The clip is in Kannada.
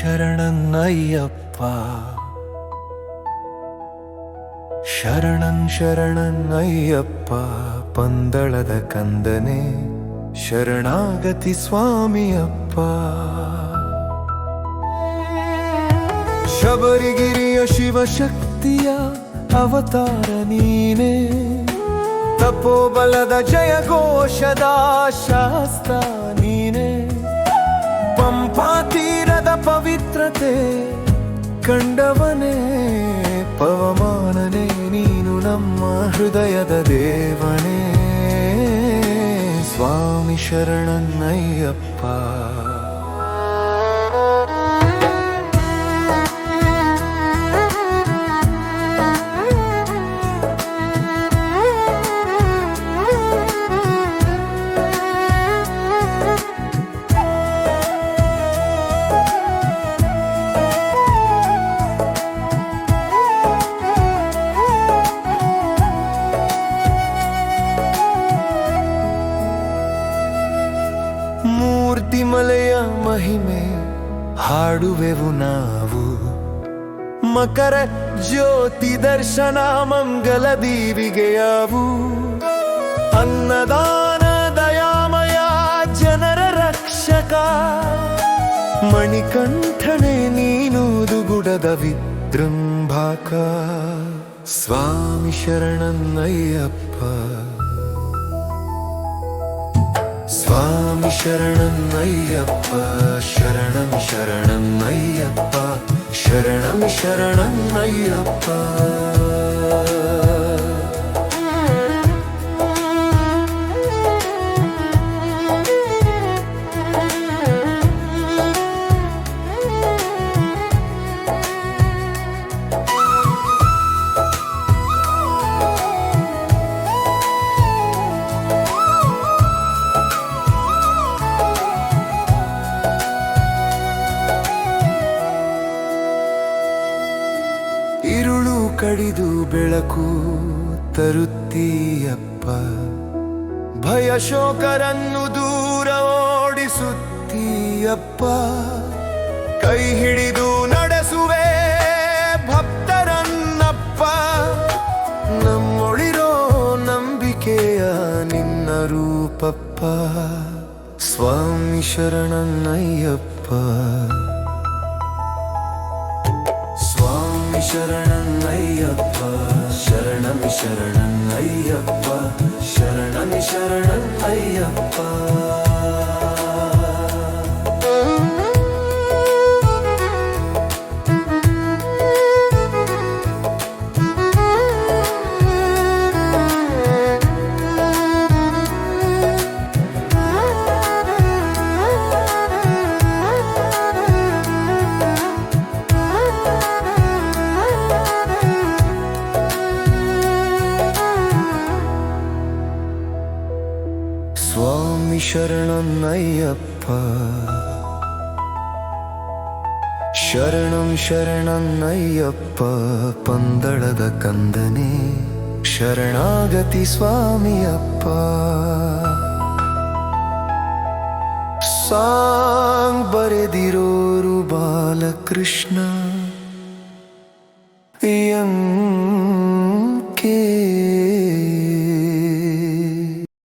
ಶರಣನ್ನಯ್ಯಪ್ಪ. ಶರಣನ್ ಶರಣನ್ನಯ್ಯಪ್ಪ, ಪಂದಳದ ಕಂದನೆ. ಶರಣಾಗತಿ ಸ್ವಾಮಿಯಪ್ಪ. ಶಬರಿಗಿರಿಯ ಶಿವಶಕ್ತಿಯ ಅವತಾರ ನೀನೆ. ತಪೋಬಲದ ಜಯ ಘೋಷದ ನೀನೇ. ಪವಿತ್ರತೆ ಕಂಡವನೇ ಪವಮಾನನೇ ನೀನು ನಮ್ಮ ಹೃದಯದ ದೇವನೇ. ಸ್ವಾಮಿ ಶರಣನ್ನಯ್ಯಪ್ಪ. ಮೂರ್ತಿಮಲೆಯ ಮಹಿಮೆ ಹಾಡುವೆವು ನಾವು. ಮಕರ ಜ್ಯೋತಿ ದರ್ಶನ ಮಂಗಲ ದೀವಿಗೆಯಾವು ಅನ್ನದಾನ ದಯಾಮಯ ಜನರ ರಕ್ಷಕ. ಮಣಿಕಂಠನೆ ನೀನು ಗುಡದ ವಿಜೃಂಭಾಕ. ಸ್ವಾಮಿ ಶರಣನ್ನಯ್ಯಪ್ಪ. ಸ್ವಾಮಿ ಶರಣನ್ನಯ್ಯಪ್ಪ ಶರಣಂ ಶರಣನ್ನಯ್ಯಪ್ಪ ಶರಣಂ ಶರಣನ್ನಯ್ಯಪ್ಪ ಇರುಳು ಕಡಿದು ಬೆಳಕು ತರುತ್ತೀಯಪ್ಪ. ಭಯ ಶೋಕರನ್ನು ದೂರ ಓಡಿಸುತ್ತೀಯಪ್ಪ. ಕೈ ಹಿಡಿದು ನಡೆಸುವೆ ಭಕ್ತರನ್ನಪ್ಪ. ನಮ್ಮೊಳಿರೋ ನಂಬಿಕೆಯ ನಿನ್ನ ರೂಪಪ್ಪ. ಸ್ವಾಮಿ ಶರಣನ್ನಯ್ಯಪ್ಪ. ಸ್ವಾಮಿ ಶರಣನ್ನಯ್ಯಪ್ಪ ಶರಣಮಿ ಶರಣನ್ನಯ್ಯಪ್ಪ സ്വാമി ശരണം നയ്യപ്പ ശരണം ശരണം നയ്യപ്പ പന്തളത കന്ദനെ ಶರಣಾಗತಿ ಸ್ವಾಮಿಯಪ್ಪ ಸಾಂಗ್ ಬರೆದಿರೋರು ಬಾಲಕೃಷ್ಣ ಎಂ ಕೆ